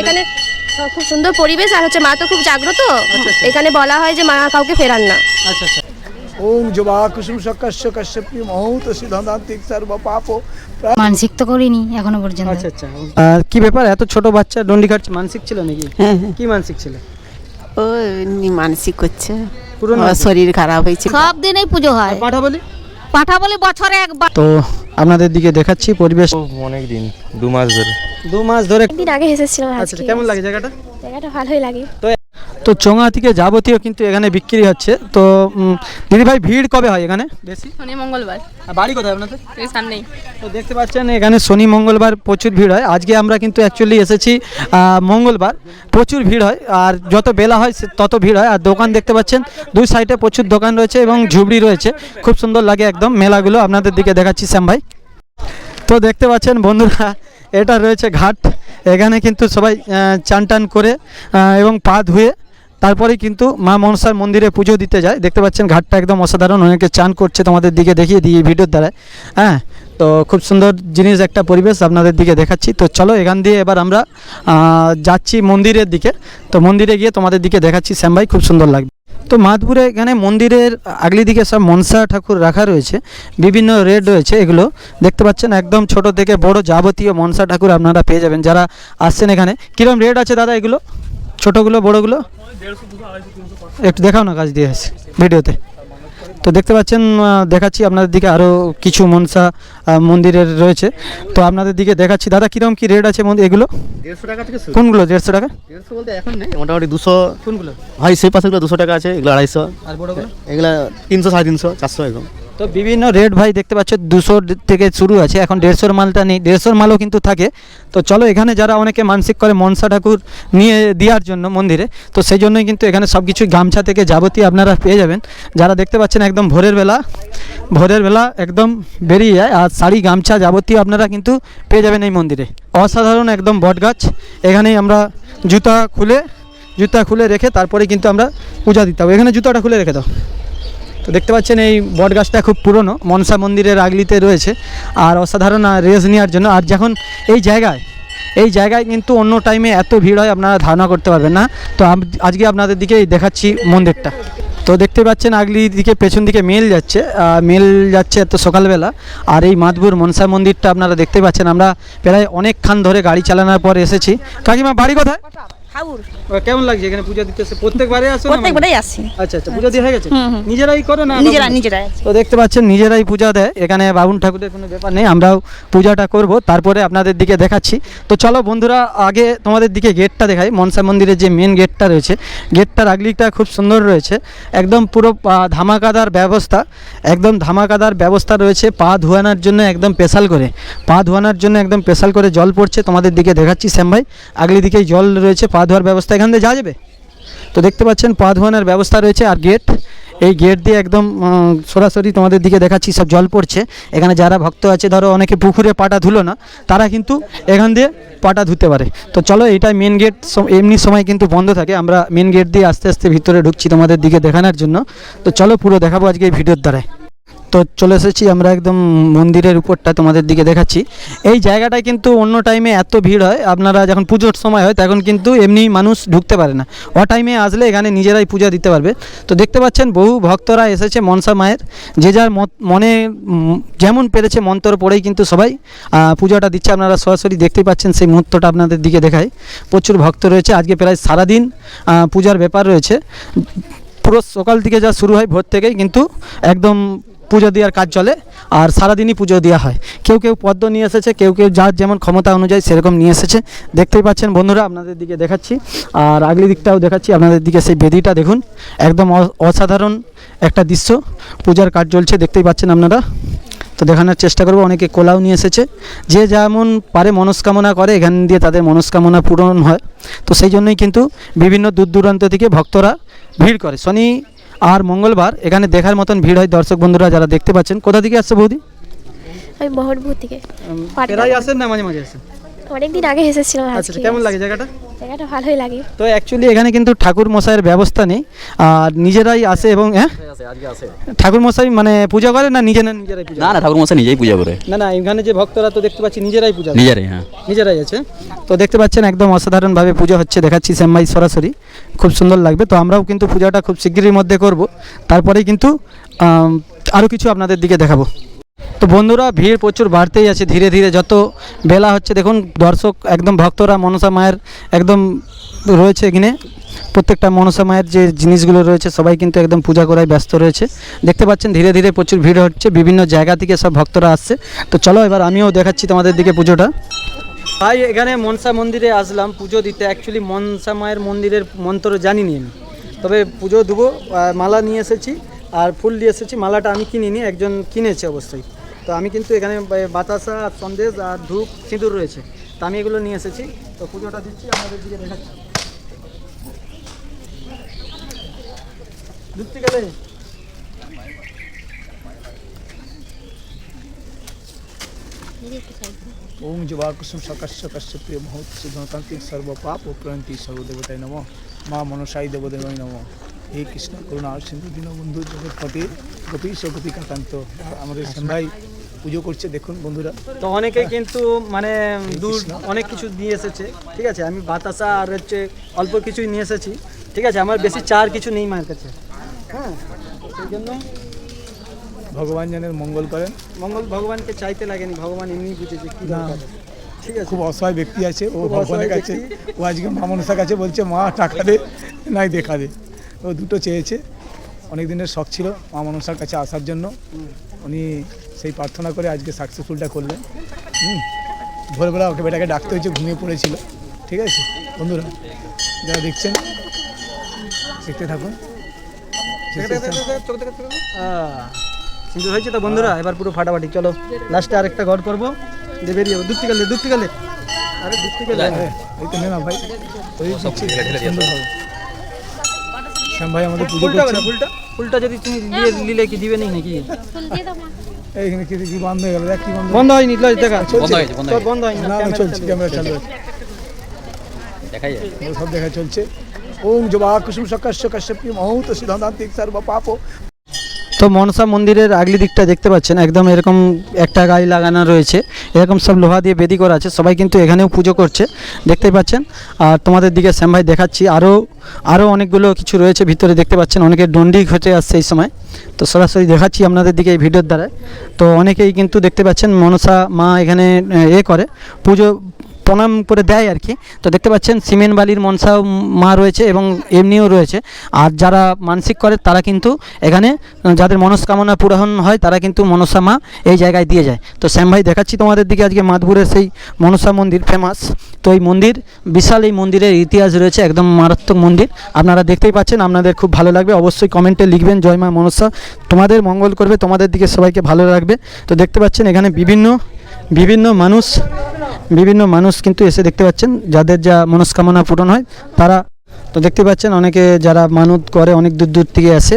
এখানে খুব সুন্দর পরিবেশ আর হচ্ছে মা তো খুব জাগ্রত। আচ্ছা। এখানে বলা হয় যে মা কাউকে ফেরান না। আচ্ছা আচ্ছা। ওম জবা কুসুম সকস্য কশ্যপি মহৌত সিদ্ধান্তিক সর্ব পাপ মানসিক তো করিনি এখনও পর্যন্ত। আচ্ছা আচ্ছা। আর কি ব্যাপার? এত ছোট বাচ্চা ডন্ডি খাচ্ছে মানসিক ছিল নাকি? হ্যাঁ হ্যাঁ। কি মানসিক ছিল? ও এমনি মানসিক করছে পুরো শরীর খারাপ হয়েছে। সব দিনেই পুজো হয়। পাঠা বলি? পাঠা বলে বছরে একবার। তো আপনাদের দিকে দেখাচ্ছি পরিবেশ। অনেক দিন দু মাস ধরে। দু মাস ধরে একদিন আগে এসেছিলাম আচ্ছা কেমন লাগে জায়গাটা? জায়গাটা ভালোই লাগে। তো চোঙা থেকে যাবতীয় কিন্তু এখানে বিক্রি হচ্ছে। তো দিদি ভাই ভিড় কবে হয় এখানে? বেশি? শনি মঙ্গলবার। বাড়ি কোথায় আপনাদের? এই সামনেই। তো দেখতে পাচ্ছেন এখানে শনি মঙ্গলবার প্রচুর ভিড় হয়। আজকে আমরা কিন্তু অ্যাকচুয়ালি এসেছি মঙ্গলবার। প্রচুর ভিড় হয় আর যত বেলা হয় সে- তত ভিড় হয়। আর দোকান দেখতে পাচ্ছেন দুই সাইডে প্রচুর দোকান রয়েছে এবং ঝুবড়ি রয়েছে। খুব সুন্দর লাগে একদম মেলাগুলো। আপনাদের দিকে দেখাচ্ছি শ্যাম ভাই। তো দেখতে পাচ্ছেন বন্ধুরা এটা রয়েছে ঘাট। এখানে কিন্তু সবাই চান টান করে এবং পা ধুয়ে তারপরে কিন্তু মা মনসার মন্দিরে পুজো দিতে যায়। দেখতে পাচ্ছেন ঘাটটা একদম অসাধারণ। অনেকে চান করছে তোমাদের দিকে দেখিয়ে দিই ভিডিওর দ্বারা হ্যাঁ তো খুব সুন্দর জিনিস একটা পরিবেশ আপনাদের দিকে দেখাচ্ছি। তো চলো এখান দিয়ে এবার আমরা যাচ্ছি মন্দিরের দিকে। তো মন্দিরে গিয়ে তোমাদের দিকে দেখাচ্ছি। শ্যাম ভাই, খুব সুন্দর লাগবে। তো মাধপুরে এখানে মন্দিরের আগলি দিকে সব মনসা ঠাকুর রাখা রয়েছে, বিভিন্ন রেড রয়েছে এগুলো। দেখতে পাচ্ছেন একদম ছোট থেকে বড় যাবতীয় মনসা ঠাকুর আপনারা পেয়ে যাবেন, যারা আসছেন এখানে। কীরকম রেট আছে দাদা এগুলো? ছোটোগুলো, বড়গুলো? একটু দেখাও না কাজ দিয়ে ভিডিওতে। তো দেখতে পাচ্ছেন দেখাচ্ছি আপনাদের দিকে আরও কিছু মনসা মন্দিরের রয়েছে। তো আপনাদের দিকে দেখাচ্ছি। দাদা কীরকম কী রেট আছে এগুলো? দেড়শো টাকা থেকে কোনগুলো দেড়শো টাকা? দেড়শো বলতে এখন নেই মোটামুটি দুশো। কোনগুলো? হয় সেই পাশেগুলো দুশো টাকা আছে এগুলো আড়াইশো। আর বড়গুলো? এগুলো তিনশো সাড়ে তিনশো চারশো এরকম। তো বিভিন্ন রেট ভাই দেখতে পাচ্ছ, দুশো থেকে শুরু আছে, এখন দেড়শোর মালটা নেই, দেড়শোর মালও কিন্তু থাকে। তো চলো এখানে যারা অনেকে মানসিক করে মনসা ঠাকুর নিয়ে দেওয়ার জন্য মন্দিরে, তো সেই জন্যই কিন্তু এখানে সব কিছু গামছা থেকে যাবতীয় আপনারা পেয়ে যাবেন। যারা দেখতে পাচ্ছেন একদম ভোরের বেলা ভোরের বেলা একদম বেরিয়ে যায়, আর শাড়ি গামছা যাবতীয় আপনারা কিন্তু পেয়ে যাবেন এই মন্দিরে। অসাধারণ একদম বটগাছ এখানেই আমরা জুতা খুলে জুতা খুলে রেখে তারপরে কিন্তু আমরা পূজা দিতে হবে। এখানে জুতাটা খুলে রেখে দাও। তো দেখতে পাচ্ছেন এই বট গাছটা খুব পুরনো, মনসা মন্দিরের আগলিতে রয়েছে, আর অসাধারণ রেস নেওয়ার জন্য। আর যখন এই জায়গায় এই জায়গায় কিন্তু অন্য টাইমে এত ভিড় হয়, আপনারা ধারণা করতে পারবেন না। তো আজকে আপনাদের দিকে দেখাচ্ছি মন্দিরটা। তো দেখতে পাচ্ছেন আগলি দিকে পেছন দিকে মেল যাচ্ছে মেল যাচ্ছে এত সকালবেলা। আর এই মাধবুর মনসা মন্দিরটা আপনারা দেখতে পাচ্ছেন, আমরা প্রায় অনেকক্ষণ ধরে গাড়ি চালানোর পর এসেছি। কাকিমা, বাড়ি কোথায়? হাউর কেমন লাগছে এখানে পূজা দিতে? এসে প্রত্যেকবারে আসো প্রত্যেকবারই আসি। আচ্ছা আচ্ছা পূজা দিয়ে হয়ে গেছে। নিজেরাই করো না নিজেরা নিজেরাই তো দেখতে পাচ্ছেন নিজেরাই পূজা দেয়। এখানে বাবুন ঠাকুরের কোনো ব্যাপার নেই আমরাও পূজাটা করব তারপরে আপনাদের দিকে দেখাচ্ছি। তো চলো বন্ধুরা আগে তোমাদের দিকে গেটটা দেখাই। মনসা মন্দিরের যে মেন গেটটা রয়েছে গেটটার আগলিটা খুব সুন্দর রয়েছে। একদম পুরো ধামাকাদার ব্যবস্থা একদম ধামাকাদার ব্যবস্থা রয়েছে। পা ধোয়ানোর জন্য একদম স্পেশাল করে। পা ধোয়ানোর জন্য একদম স্পেশাল করে জল পড়ছে। তোমাদের দিকে দেখাচ্ছি শ্যাম ভাই। আগলি দিকেই জল রয়েছে পা ধোয়ার ব্যবস্থা, এখান দিয়ে যাওয়া যাবে? তো দেখতে পাচ্ছেন পা ধোয়ানোর ব্যবস্থা রয়েছে আর গেট। এই গেট দিয়ে একদম সরাসরি তোমাদের দিকে দেখাচ্ছি, সব জল পড়ছে। এখানে যারা ভক্ত আছে, ধরো অনেকে পুকুরে পাটা ধুলো না, তারা কিন্তু এখান দিয়ে পাটা ধুতে পারে। তো চলো এটাই মেন গেট এমনি সময় কিন্তু বন্ধ থাকে। আমরা মেন গেট দিয়ে আস্তে আস্তে ভিতরে ঢুকছি তোমাদের দিকে দেখানোর জন্য। তো চলো, পুরো দেখাবো আজকে এই ভিডিওর দ্বারায়। তো চলে এসেছি আমরা একদম মন্দিরের উপরটা তোমাদের দিকে দেখাচ্ছি। এই জায়গাটায় কিন্তু অন্য টাইমে এত ভিড় হয়, আপনারা যখন পুজোর সময় হয় তখন কিন্তু এমনি মানুষ ঢুকতে পারে না। অ টাইমে আসলে এখানে নিজেরাই পূজা দিতে পারবে। তো দেখতে পাচ্ছেন বহু ভক্তরা এসেছে মনসা মায়ের। যে যার মনে যেমন পেরেছে মন্তর পড়েই কিন্তু সবাই পূজাটা দিচ্ছে। আপনারা সরাসরি দেখতেই পাচ্ছেন সেই মুহূর্তটা আপনাদের দিকে দেখায়। প্রচুর ভক্ত রয়েছে। আজকে প্রায় সারাদিন পূজার ব্যাপার রয়েছে। পুরো সকাল থেকে যা শুরু হয় ভোর থেকেই কিন্তু একদম পুজো দেওয়ার কাজ চলে আর সারাদিনই পুজো দেওয়া হয়। কেউ কেউ পদ্ম নিয়ে এসেছে, কেউ কেউ যার যেমন ক্ষমতা অনুযায়ী সেরকম নিয়ে এসেছে। দেখতেই পাচ্ছেন বন্ধুরা, আপনাদের দিকে দেখাচ্ছি। আর আগলি দিকটাও দেখাচ্ছি, আপনাদের দিকে সেই বেদিটা দেখুন। একদম অসাধারণ একটা দৃশ্য। পূজার কাজ চলছে, দেখতেই পাচ্ছেন আপনারা। তো দেখানোর চেষ্টা করব, অনেকে কোলাও নিয়ে এসেছে। যে যেমন পারে মনস্কামনা করে, এখান দিয়ে তাদের মনস্কামনা পূরণ হয়। তো সেই জন্যই কিন্তু বিভিন্ন দূর দূরান্ত থেকে ভক্তরা ভিড় করে। শনি আর মঙ্গলবার এখানে দেখার মতন ভিড় হয় দর্শক বন্ধুরা যারা দেখতে পাচ্ছেন। কোথা থেকে আসছে বৌদি? আমি মহরপুর থেকে প্রায় আসেন না মাঝে মাঝে আসেন? অনেকদিন আগে এসেছিলাম আচ্ছা আজকে। কেমন লাগে জায়গাটা? জায়গাটা ভালোই লাগে। তো অ্যাকচুয়ালি এখানে কিন্তু ঠাকুর মশাইয়ের ব্যবস্থা নেই। আর নিজেরাই আসে এবং হ্যাঁ? ঠাকুর মশাই মানে পূজা করে না নিজে না নিজেরাই পূজা না না ঠাকুর মশাই নিজেই পূজা করে। না না এখানে যে ভক্তরা তো দেখতে পাচ্ছি নিজেরাই পূজা করে। নিজেরাই হ্যাঁ। নিজেরাই আছে। তো দেখতে পাচ্ছেন একদম অসাধারণভাবে পুজো হচ্ছে দেখাচ্ছি শ্যামবাই সরাসরি। খুব সুন্দর লাগবে। তো আমরাও কিন্তু পূজাটা খুব শিগগিরই মধ্যে করব। তারপরেই কিন্তু আরও কিছু আপনাদের দিকে দেখাবো। তো বন্ধুরা, ভিড় প্রচুর বাড়তেই আছে ধীরে ধীরে। যত বেলা হচ্ছে, দেখুন, দর্শক একদম ভক্তরা, মনসা মায়ের একদম রয়েছে এখানে। প্রত্যেকটা মনসা মায়ের যে জিনিসগুলো রয়েছে, সবাই কিন্তু একদম পূজা করায় ব্যস্ত রয়েছে। দেখতে পাচ্ছেন, ধীরে ধীরে প্রচুর ভিড় হচ্ছে, বিভিন্ন জায়গা থেকে সব ভক্তরা আসছে। তো চলো, এবার আমিও দেখাচ্ছি তোমাদের দিকে পুজোটা। ভাই, এখানে মনসা মন্দিরে আসলাম পুজো দিতে। অ্যাকচুয়ালি মনসা মায়ের মন্দিরের মন্ত্র জানি নি আমি। তবে পুজো দেবো মালা নিয়ে এসেছি। আর ফুল নিয়ে এসেছি। মালাটা আমি কিনিনি, একজন কিনেছে অবশ্যই। তো আমি কিন্তু এখানে বাতাসা, সন্দেশ আর ধূপ, সিঁদুর রয়েছে। তো আমি এগুলো নিয়ে এসেছি। তো পুজোটা দিচ্ছি আমাদের দিকে দেখাচ্ছি। গেলে? ওম সকাশ্য কাশ্যপ প্রিয় মহৎ সিদ্ধান্তিক সর্ব পাপ ও প্রণতি সর্বদেবতাই নম। মা মনসাই দেবদেবাই নম। হে কৃষ্ণ করুণা সিন্ধু দীনবন্ধু জগৎপতি গোপীশ গোপিকাকান্ত আমাদের সন্ধ্যায় পুজো করছে দেখুন বন্ধুরা। তো অনেকে কিন্তু মানে দূর অনেক কিছু নিয়ে এসেছে ঠিক আছে? আমি বাতাসা আর হচ্ছে অল্প কিছুই নিয়ে এসেছি ঠিক আছে? আমার বেশি চার কিছু নেই মায়ের কাছে। হ্যাঁ সেই জন্য ভগবান জানের মঙ্গল করেন। মঙ্গল ভগবানকে চাইতে লাগেনি ভগবান এমনি বুঝেছে কি না। ঠিক আছে? খুব অসহায় ব্যক্তি আছে ও ভগবানের কাছে ও আজকে মা মনসার কাছে বলছে মা টাকা দে নাই দেখা দে। ও দুটো চেয়েছে। অনেক দিনের শখ ছিল মা মনসার কাছে আসার জন্য। উনি সেই প্রার্থনা করে আজকে সাকসেসফুলটা করলেন। হুম ভোরবেলা ওকে বেটাকে ডাকতে হয়েছে ঘুমিয়ে পড়েছিল। ঠিক আছে? বন্ধুরা যারা দেখছেন দেখতে থাকুন। হয়েছে তো বন্ধুরা এবার পুরো ফাটাফাটি চলো লাস্টে আরেকটা ঘর করব। দিয়ে বেরিয়ে যাব আরে দুধ গেলে হ্যাঁ, এই তো নে না ভাই। ওই হবে। শ্যাম ভাই আমাদের পুজো করছে। ফুলটা। ফুলটা যদি তুমি দিয়ে দিলে কি দিবে নাকি? এইখানে কি কি বন্ধ হয়ে গেল দেখ কি বন্ধ। বন্ধ হয়নি লজ দেখা। বন্ধ হয়েছে বন্ধ হয়নি না না চলছে ক্যামেরা চালু আছে দেখাই সব দেখা চলছে। ওম জবা কুসুম সকাশ্য কাশ্যপি মহৌত সিদ্ধান্তিক সর্ব পাপ তো মনসা মন্দিরের আগলি দিকটা দেখতে পাচ্ছেন, একদম এরকম একটা গাড়ি লাগানো রয়েছে, এরকম সব লোহা দিয়ে বেদি করা আছে, সবাই কিন্তু এখানেও পুজো করছে দেখতেই পাচ্ছেন। আর তোমাদের দিকে শ্যাম ভাই দেখাচ্ছি আরও আরও অনেকগুলো কিছু রয়েছে, ভিতরে দেখতে পাচ্ছেন, অনেকে ডন্ডি ঘটে আসছে এই সময়। তো সরাসরি দেখাচ্ছি আপনাদের দিকে এই ভিডিওর দ্বারা তো অনেকেই কিন্তু দেখতে পাচ্ছেন, মনসা মা এখানে, এ করে, পুজো প্রণাম করে দেয় আর কি। তো দেখতে পাচ্ছেন, সিমেন্ট বালির মনসা মা রয়েছে এবং এমনিও রয়েছে। আর যারা মানসিক করে, তারা কিন্তু এখানে, যাদের মনস্কামনা পূরণ হয়, তারা কিন্তু মনসা মা এই জায়গায় দিয়ে যায়। তো শ্যাম ভাই, দেখাচ্ছি তোমাদের দিকে আজকে মাদপুরের সেই মনসা মন্দির ফেমাস তো এই মন্দির, বিশাল এই মন্দিরের ইতিহাস রয়েছে, একদম মারাত্মক মন্দির। আপনারা দেখতেই পাচ্ছেন, আপনাদের খুব ভালো লাগবে। অবশ্যই কমেন্টে লিখবেন, জয় মা মনসা। তোমাদের মঙ্গল করবে, তোমাদের দিকে সবাইকে ভালো রাখবে তো দেখতে পাচ্ছেন, এখানে বিভিন্ন বিভিন্ন মানুষ বিভিন্ন মানুষ কিন্তু এসে দেখতে পাচ্ছেন, যাদের যা মনস্কামনা পূরণ হয়, তারা তো দেখতে পাচ্ছেন অনেকে যারা মানত করে, অনেক দূর দূর থেকে আসে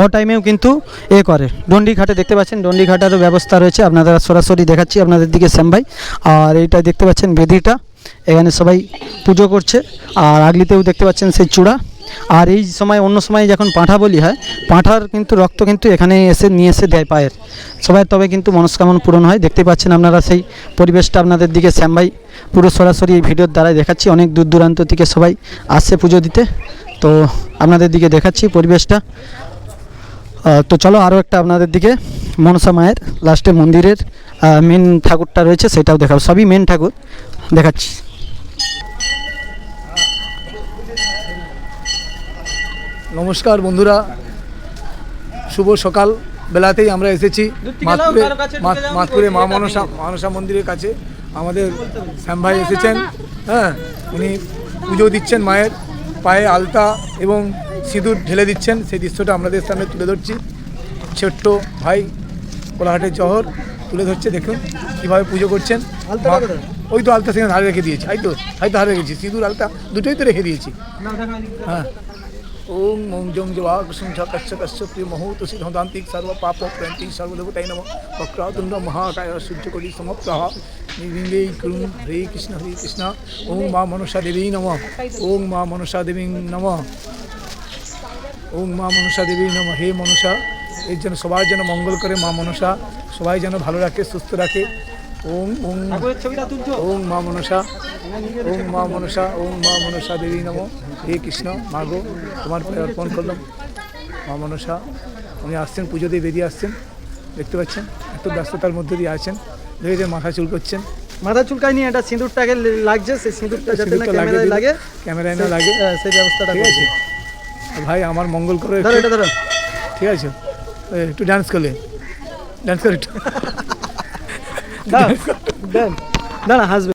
অ টাইমেও কিন্তু এ করে। ডন্ডি ঘাটে দেখতে পাচ্ছেন ডন্ডি ঘাটারও ব্যবস্থা রয়েছে আপনারা সরাসরি দেখাচ্ছি, আপনাদের দিকে শ্যাম ভাই। আর এইটা দেখতে পাচ্ছেন বেদিটা, এখানে সবাই পুজো করছে, আর আগলিতেও দেখতে পাচ্ছেন সেই চূড়া। আর এই সময় অন্য সময় যখন পাঁঠা বলি হয়, পাঁঠার কিন্তু রক্ত কিন্তু এখানে এসে নিয়ে এসে দেয় পায়ের। সবাই তবে কিন্তু মনস্কামনা পূরণ হয়। দেখতে পাচ্ছেন আপনারা সেই পরিবেশটা আপনাদের দিকে শ্যামবাই পুরো সরাসরি এই ভিডিওর দ্বারাই দেখাচ্ছি। অনেক দূর দূরান্ত থেকে সবাই আসছে পুজো দিতে। তো আপনাদের দিকে দেখাচ্ছি পরিবেশটা। তো চলো আরও একটা আপনাদের দিকে। মনসা মায়ের লাস্টে মন্দিরের মেন ঠাকুরটা রয়েছে সেটাও দেখাবো। সবই মেন ঠাকুর। দেখাচ্ছি। নমস্কার বন্ধুরা। শুভ সকাল। বেলাতেই আমরা এসেছি মাতপুরে মাতপুরে মা মনসা মনসা মন্দিরের কাছে আমাদের শ্যাম ভাই এসেছেন। হ্যাঁ উনি পুজো দিচ্ছেন মায়ের পায়ে আলতা এবং সিঁদুর ঢেলে দিচ্ছেন। সেই দৃশ্যটা আমাদের সামনে তুলে ধরছি। ছোট্ট ভাই কোলাহাটের জহর তুলে ধরছে দেখুন কীভাবে পুজো করছেন? ওই তো আলতা সেখানে ধারে রেখে দিয়েছি। তাই তো তাই তো ধারে রেখেছি সিঁদুর আলতা দুটোই তো রেখে দিয়েছি। হ্যাঁ। ওম ওম জং জবা কুসুম ছ কশ্য কশ্য প্রিয় মহৌত সিদ্ধান্তিক সর্ব পাপ প্রান্তিক সর্বদেবতাই নম বক্রাতুণ্ড মহাকায় সূর্যকরি সমপ্রহ নির্বিঙ্গেই কুরুম হরে কৃষ্ণ হরে কৃষ্ণ ওং মা মনসা দেবী নম ওং মা মনসা দেবী নম ওং মা মনসা দেবী নম হে মনসা এর জন্য সবার যেন মঙ্গল করে মা মনসা সবাই যেন ভালো রাখে সুস্থ রাখে ওং ওং ওং মা মনসা ওং মা মনসা ওং মা মনসা দেবী নম। হে কৃষ্ণ মা গো তোমার অর্পণ করলাম। মা মনসা উনি আসছেন পুজো দিয়ে বেরিয়ে আসছেন। দেখতে পাচ্ছেন এত ব্যস্ততার মধ্যে দিয়ে আছেন। দেখেছেন মাথা চুল করছেন মাথা চুলকায় নিয়ে এটা সিঁদুরটাকে লাগছে সেই সিঁদুরটা যাতে না ক্যামেরায় লাগে ক্যামেরায় না লাগে। হ্যাঁ, সেই ব্যবস্থাটা ঠিক আছে। ভাই আমার মঙ্গল করে ধরো এটা ধরো। ঠিক আছে। একটু ডান্স করলে। ডান্স করে একটু। দাঁড়া দাঁড়া হাসবে।